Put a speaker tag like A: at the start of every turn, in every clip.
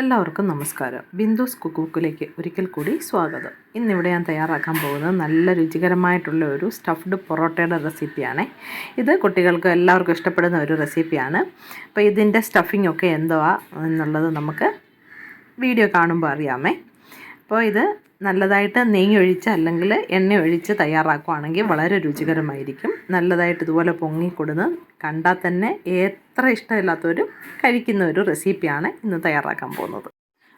A: എല്ലാവർക്കും നമസ്കാരം. ബിന്ദുസ് കുക്കുക്കിലേക്ക് ഒരിക്കൽ കൂടി സ്വാഗതം. ഇന്നിവിടെ ഞാൻ തയ്യാറാക്കാൻ പോകുന്നത് നല്ല രുചികരമായിട്ടുള്ള ഒരു സ്റ്റഫ്ഡ് പൊറോട്ടയുടെ റെസിപ്പിയാണ് ഇത് കുട്ടികൾക്ക് എല്ലാവർക്കും ഇഷ്ടപ്പെടുന്ന ഒരു റെസിപ്പിയാണ് അപ്പോൾ ഇതിന്റെ സ്റ്റഫിംഗ് ഒക്കെ എന്തുവാ എന്നുള്ളത് നമുക്ക് വീഡിയോ കാണുമ്പോൾ അറിയാമേ. അപ്പോൾ ഇത് നല്ലതായിട്ട് നെയ്യ് ഒഴിച്ച് അല്ലെങ്കിൽ എണ്ണ ഒഴിച്ച് തയ്യാറാക്കുകയാണെങ്കിൽ വളരെ രുചികരമായിരിക്കും. നല്ലതായിട്ട് ഇതുപോലെ പൊങ്ങിക്കൊടുന്ന് കണ്ടാൽ തന്നെ എത്ര ഇഷ്ടമില്ലാത്തവരും കഴിക്കുന്ന ഒരു റെസിപ്പിയാണ് ഇന്ന് തയ്യാറാക്കാൻ പോകുന്നത്.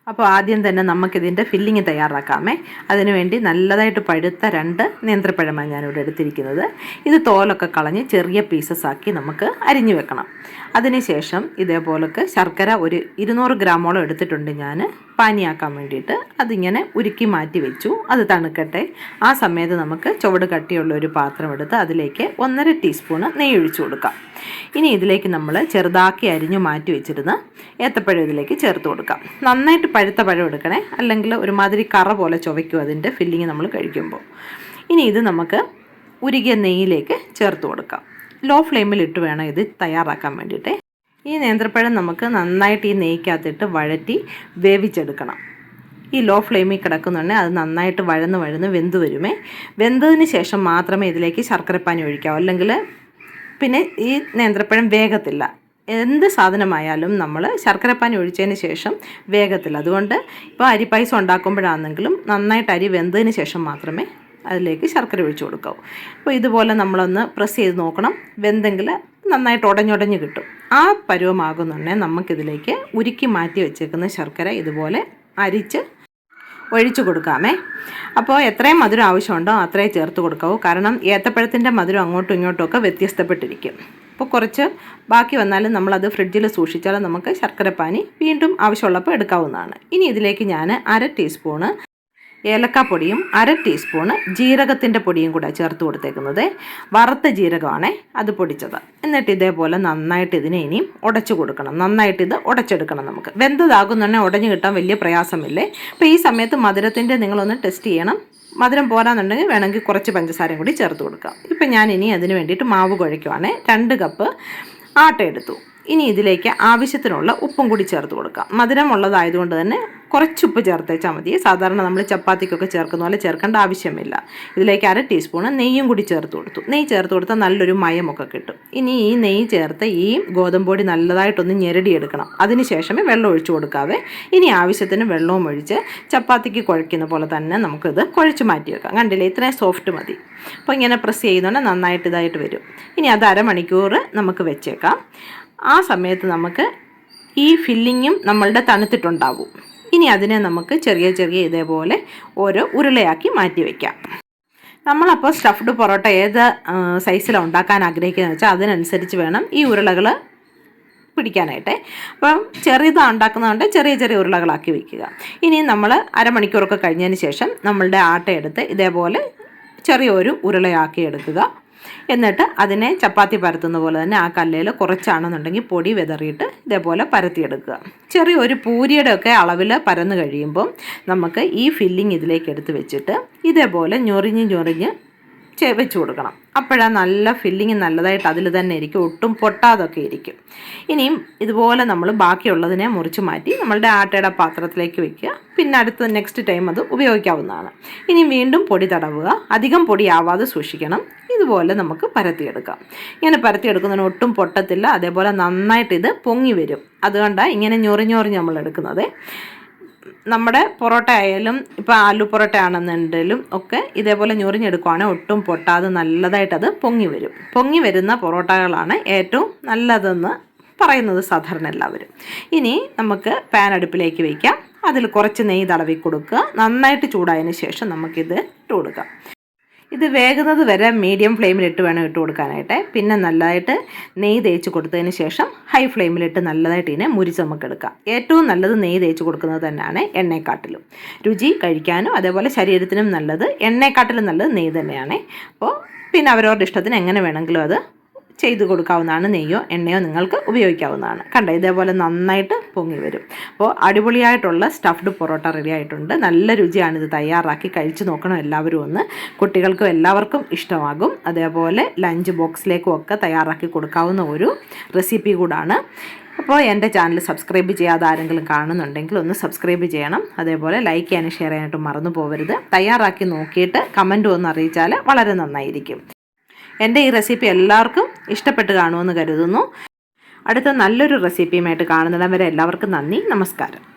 A: അപ്പോൾ ആദ്യം തന്നെ നമുക്കിതിന്റെ ഫില്ലിങ് തയ്യാറാക്കാമേ. അതിനുവേണ്ടി നല്ലതായിട്ട് പഴുത്ത രണ്ട് നേന്ത്രപ്പഴമാണ് ഞാനിവിടെ എടുത്തിരിക്കുന്നത്. ഇത് തോലൊക്കെ കളഞ്ഞ് ചെറിയ പീസസ് ആക്കി നമുക്ക് അരിഞ്ഞു വെക്കണം. അതിനുശേഷം ഇതേപോലൊക്കെ ശർക്കര ഒരു ഇരുന്നൂറ് ഗ്രാമോളം എടുത്തിട്ടുണ്ട് ഞാൻ. പാനിയാക്കാൻ വേണ്ടിയിട്ട് അതിങ്ങനെ ഉരുക്കി മാറ്റി വെച്ചു. അത് തണുക്കട്ടെ. ആ സമയത്ത് നമുക്ക് ചുവട് കട്ടിയുള്ള ഒരു പാത്രം എടുത്ത് അതിലേക്ക് ഒന്നര ടീസ്പൂണ് നെയ്യ് ഒഴിച്ചു കൊടുക്കാം. ഇനി ഇതിലേക്ക് നമ്മൾ ചെറുതാക്കി അരിഞ്ഞു മാറ്റി വെച്ചിരുന്ന ഏത്തപ്പഴം ഇതിലേക്ക് ചേർത്ത് കൊടുക്കാം. നന്നായിട്ട് പഴുത്ത പഴം എടുക്കണേ. അല്ലെങ്കിൽ ഒരുമാതിരി കറ പോലെ ചുവയ്ക്കും അതിന്റെ ഫില്ലിങ് നമ്മൾ കഴിക്കുമ്പോൾ. ഇനി ഇത് നമുക്ക് ഉരുകിയ നെയ്യിലേക്ക് ചേർത്ത് കൊടുക്കാം. ലോ ഫ്ലെയിമിൽ ഇട്ട് വേണം ഇത് തയ്യാറാക്കാൻ വേണ്ടിയിട്ട്. ഈ നേന്ത്രപ്പഴം നമുക്ക് നന്നായിട്ട് ഈ നെയ്ക്കകത്തിട്ട് വഴറ്റി വേവിച്ചെടുക്കണം. ഈ ലോ ഫ്ലെയിമിൽ കിടക്കുന്നുണ്ടെങ്കിൽ അത് നന്നായിട്ട് വഴന്ന് വഴന്ന് വെന്ത് വരുമേ. വെന്തതിന് ശേഷം മാത്രമേ ഇതിലേക്ക് ശർക്കരപ്പാനി ഒഴിക്കാവൂ. അല്ലെങ്കിൽ പിന്നെ ഈ നേന്ത്രപ്പഴം വേഗത്തില്ല എന്ത് സാധനമായാലും നമ്മൾ ശർക്കരപ്പാനി ഒഴിച്ചതിന് ശേഷം വേഗത്തില്ല അതുകൊണ്ട് ഇപ്പോൾ അരി പായസം ഉണ്ടാക്കുമ്പോഴാണെങ്കിലും നന്നായിട്ട് അരി വെന്തതിന് ശേഷം മാത്രമേ അതിലേക്ക് ശർക്കര ഒഴിച്ചു കൊടുക്കാവൂ. അപ്പോൾ ഇതുപോലെ നമ്മളൊന്ന് പ്രസ് ചെയ്ത് നോക്കണം. വെന്തെങ്കിൽ നന്നായിട്ട് ഉടഞ്ഞുടഞ്ഞ് കിട്ടും. ആ പരുവമാകുന്നുണ്ടെ നമുക്കിതിലേക്ക് ഉരുക്കി മാറ്റി വെച്ചേക്കുന്ന ശർക്കര ഇതുപോലെ അരിച്ച് ഒഴിച്ചു കൊടുക്കാമേ. അപ്പോൾ എത്രയും മധുരം ആവശ്യമുണ്ടോ അത്രയും ചേർത്ത് കൊടുക്കാവൂ. കാരണം ഏത്തപ്പഴത്തിന്റെ മധുരം അങ്ങോട്ടും ഇങ്ങോട്ടും ഒക്കെ വ്യത്യസ്തപ്പെട്ടിരിക്കും. അപ്പോൾ കുറച്ച് ബാക്കി വന്നാലും നമ്മളത് ഫ്രിഡ്ജിൽ സൂക്ഷിച്ചാൽ നമുക്ക് ശർക്കരപ്പാനി വീണ്ടും ആവശ്യമുള്ളപ്പോൾ എടുക്കാവുന്നതാണ്. ഇനി ഇതിലേക്ക് ഞാൻ അര ടീസ്പൂണ് ഏലക്കാപ്പൊടിയും അര ടീസ്പൂണ് ജീരകത്തിന്റെ പൊടിയും കൂടെ ചേർത്ത് കൊടുത്തേക്കുന്നത്. വറുത്ത ജീരകമാണ് അത് പൊടിച്ചത്. എന്നിട്ട് ഇതേപോലെ നന്നായിട്ട് ഇതിനെ ഇനിയും ഉടച്ചു കൊടുക്കണം. നന്നായിട്ട് ഇത് ഉടച്ചെടുക്കണം നമുക്ക്. വെന്തതാകുന്നുണ്ടെങ്കിൽ ഉടഞ്ഞു കിട്ടാൻ വലിയ പ്രയാസമില്ലേ? അപ്പോൾ ഈ സമയത്ത് മധുരത്തിന്റെ നിങ്ങളൊന്ന് ടെസ്റ്റ് ചെയ്യണം. മധുരം പോരാന്നുണ്ടെങ്കിൽ വേണമെങ്കിൽ കുറച്ച് പഞ്ചസാരയും കൂടി ചേർത്ത് കൊടുക്കാം. ഇപ്പം ഞാൻ ഇനി അതിന് വേണ്ടിയിട്ട് മാവ് കുഴയ്ക്കുവാണ്. രണ്ട് കപ്പ് ആട്ട എടുത്തു. ഇനി ഇതിലേക്ക് ആവശ്യത്തിനുള്ള ഉപ്പും കൂടി ചേർത്ത് കൊടുക്കാം. മധുരം ഉള്ളതായതുകൊണ്ട് തന്നെ കുറച്ച് ഉപ്പ് ചേർത്തേച്ചാൽ മതി. സാധാരണ നമ്മൾ ചപ്പാത്തിക്കൊക്കെ ചേർക്കുന്ന പോലെ ചേർക്കേണ്ട ആവശ്യമില്ല. ഇതിലേക്ക് അര ടീസ്പൂണ് നെയ്യും കൂടി ചേർത്ത് കൊടുത്തു. നെയ്യ് ചേർത്ത് കൊടുത്താൽ നല്ലൊരു മയമൊക്കെ കിട്ടും. ഇനി ഈ നെയ്യ് ചേർത്ത് ഈ ഗോതമ്പൊടി നല്ലതായിട്ടൊന്ന് ഞെരടിയെടുക്കണം. അതിന് ശേഷമേ വെള്ളം ഒഴിച്ചു കൊടുക്കാതെ ഇനി ആവശ്യത്തിന് വെള്ളവും ഒഴിച്ച് ചപ്പാത്തിക്ക് കുഴയ്ക്കുന്ന പോലെ തന്നെ നമുക്കിത് കുഴച്ച് മാറ്റി വെക്കാം. കണ്ടില്ലേ? ഇത്രയും സോഫ്റ്റ് മതി. അപ്പോൾ ഇങ്ങനെ പ്രസ് ചെയ്യുന്നതുകൊണ്ട് നന്നായിട്ട് ഇതായിട്ട് വരും. ഇനി അത് അരമണിക്കൂർ നമുക്ക് വെച്ചേക്കാം. ആ സമയത്ത് നമുക്ക് ഈ ഫില്ലിങ്ങും നമ്മളുടെ തണുത്തിട്ടുണ്ടാവും. ഇനി അതിനെ നമുക്ക് ചെറിയ ചെറിയ ഇതേപോലെ ഓരോ ഉരുളയാക്കി മാറ്റി വയ്ക്കാം നമ്മളപ്പോൾ സ്റ്റഫ്ഡ് പൊറോട്ട ഏത് സൈസിലാണ് ഉണ്ടാക്കാൻ ആഗ്രഹിക്കുന്നത് വെച്ചാൽ അതിനനുസരിച്ച് വേണം ഈ ഉരുളകൾ പിടിക്കാനായിട്ട്. അപ്പം ചെറിയതാണ് ഉണ്ടാക്കുന്നതുകൊണ്ട് ചെറിയ ചെറിയ ഉരുളകളാക്കി വയ്ക്കുക ഇനി നമ്മൾ അരമണിക്കൂറൊക്കെ കഴിഞ്ഞതിന് ശേഷം നമ്മളുടെ ആട്ട എടുത്ത് ഇതേപോലെ ചെറിയൊരു ഉരുളയാക്കി എടുക്കുക. എന്നിട്ട് അതിനെ ചപ്പാത്തി പരത്തുന്ന പോലെ തന്നെ ആ കല്ലിൽ കുറച്ചാണെന്നുണ്ടെങ്കിൽ പൊടി വിതറിയിട്ട് ഇതേപോലെ പരത്തിയെടുക്കുക. ചെറിയ ഒരു പൂരിയുടെ ഒക്കെ അളവിൽ പരന്ന് കഴിയുമ്പം നമുക്ക് ഈ ഫില്ലിംഗ് ഇതിലേക്ക് എടുത്ത് വെച്ചിട്ട് ഇതേപോലെ ഞൊറിഞ്ഞ് ഞൊറിഞ്ഞ് വെച്ച് കൊടുക്കണം. അപ്പോഴാണ് നല്ല ഫില്ലിങ് നല്ലതായിട്ട് അതിൽ തന്നെ ഇരിക്കും ഒട്ടും പൊട്ടാതൊക്കെ ഇരിക്കും. ഇനിയും ഇതുപോലെ നമ്മൾ ബാക്കിയുള്ളതിനെ മുറിച്ച് മാറ്റി നമ്മളുടെ ആട്ടയുടെ പാത്രത്തിലേക്ക് വെക്കുക. പിന്നെ അടുത്ത നെക്സ്റ്റ് ടൈം അത് ഉപയോഗിക്കാവുന്നതാണ്. ഇനി വീണ്ടും പൊടി തടവുക. അധികം പൊടിയാവാതെ സൂക്ഷിക്കണം. ഇതുപോലെ നമുക്ക് പരത്തിയെടുക്കാം. ഇങ്ങനെ പരത്തിയെടുക്കുന്നതിന് ഒട്ടും പൊട്ടത്തില്ല. അതേപോലെ നന്നായിട്ട് ഇത് പൊങ്ങി വരും. അതുകൊണ്ടാണ് ഇങ്ങനെ ഞൊറിഞ്ഞൊറിഞ്ഞ് നമ്മൾ എടുക്കുന്നത്. നമ്മുടെ പൊറോട്ട ആയാലും ഇപ്പോൾ ആലു പൊറോട്ട ആണെന്നുണ്ടെങ്കിലും ഒക്കെ ഇതേപോലെ ഞൊറിഞ്ഞെടുക്കുവാണെങ്കിൽ ഒട്ടും പൊട്ടാതെ നല്ലതായിട്ടത് പൊങ്ങി വരും. പൊങ്ങി വരുന്ന പൊറോട്ടകളാണ് ഏറ്റവും നല്ലതെന്ന് പറയുന്നത് സാധാരണ എല്ലാവരും. ഇനി നമുക്ക് പാൻ അടുപ്പിലേക്ക് വയ്ക്കാം അതിൽ കുറച്ച് നെയ്യ് തടവി കൊടുക്കുക. നന്നായിട്ട് ചൂടായതിന് ശേഷം നമുക്കിത് ഇട്ട് കൊടുക്കാം. ഇത് വേകുന്നത് വരെ മീഡിയം ഫ്ലെയിമിലിട്ട് വേണം ഇട്ട് കൊടുക്കാനായിട്ട്. പിന്നെ നല്ലതായിട്ട് നെയ്യ് തേച്ച് കൊടുത്തതിന് ശേഷം ഹൈ ഫ്ലെയിമിലിട്ട് നല്ലതായിട്ട് ഇതിനെ മുരിച്ച് നമുക്ക് എടുക്കാം ഏറ്റവും നല്ലത് നെയ്യ് തേച്ച് കൊടുക്കുന്നത് തന്നെയാണ് എണ്ണയെക്കാട്ടിലും. രുചി കഴിക്കാനും അതേപോലെ ശരീരത്തിനും നല്ലത് എണ്ണയെക്കാട്ടിലും നല്ലത് നെയ്യ് തന്നെയാണ്. അപ്പോൾ പിന്നെ അവരവരുടെ ഇഷ്ടത്തിന് എങ്ങനെ വേണമെങ്കിലും അത് ചെയ്ത് കൊടുക്കാവുന്നതാണ് നെയ്യോ എണ്ണയോ നിങ്ങൾക്ക് ഉപയോഗിക്കാവുന്നതാണ്. കണ്ടോ ഇതേപോലെ നന്നായിട്ട് പൊങ്ങി വരും. അപ്പോൾ അടിപൊളിയായിട്ടുള്ള സ്റ്റഫ്ഡ് പൊറോട്ട റെഡി ആയിട്ടുണ്ട്. നല്ല രുചിയാണ് ഇത് തയ്യാറാക്കി കഴിച്ചു നോക്കണം എല്ലാവരും ഒന്ന്. കുട്ടികൾക്കും എല്ലാവർക്കും ഇഷ്ടമാകും. അതേപോലെ ലഞ്ച് ബോക്സിലേക്കും ഒക്കെ തയ്യാറാക്കി കൊടുക്കാവുന്ന ഒരു റെസിപ്പി കൂടാണ്. അപ്പോൾ എന്റെ ചാനൽ സബ്സ്ക്രൈബ് ചെയ്യാതെ ആരെങ്കിലും കാണുന്നുണ്ടെങ്കിൽ ഒന്ന് സബ്സ്ക്രൈബ് ചെയ്യണം. അതേപോലെ ലൈക്ക് ചെയ്യാനും ഷെയർ ചെയ്യാനായിട്ടും മറന്നു പോകരുത് തയ്യാറാക്കി നോക്കിയിട്ട് കമന്റ് ഒന്ന് അറിയിച്ചാൽ വളരെ നന്നായിരിക്കും. എന്റെ ഈ റെസിപ്പി എല്ലാവർക്കും ഇഷ്ടപ്പെട്ട് കാണുമെന്ന് കരുതുന്നു. അടുത്ത നല്ലൊരു റെസിപ്പിയുമായിട്ട് കാണുന്നിടം വരെ എല്ലാവർക്കും നന്ദി. നമസ്കാരം.